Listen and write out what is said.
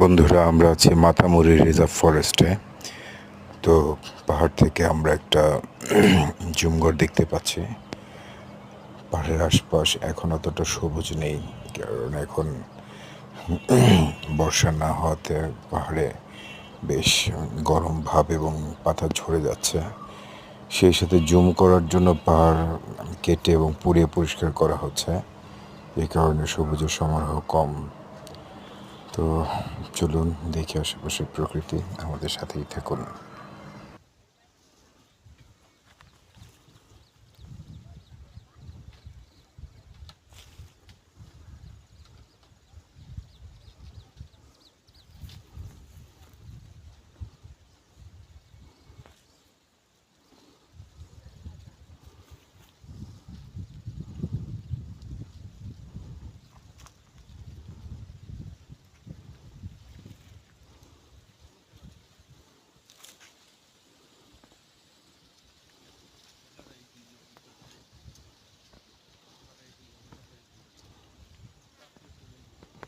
বন্ধুরা, আমরা আছি মাতামুরি রিজার্ভ ফরেস্টে। তো পাহাড় থেকে আমরা একটা জুমঘর দেখতে পাচ্ছি। পাহাড়ের আশপাশ এখন অতটা সবুজ নেই, কারণ এখন বর্ষা না হওয়াতে পাহাড়ে বেশ গরম ভাব এবং পাতা ঝরে যাচ্ছে। সেই সাথে জুম করার জন্য পাহাড় কেটে এবং পুড়িয়ে পরিষ্কার করা হচ্ছে। এই কারণে সবুজের সমারোহ কম। তো চলুন দেখি আশেপাশের প্রকৃতি আমাদের সাথেই থাকুন।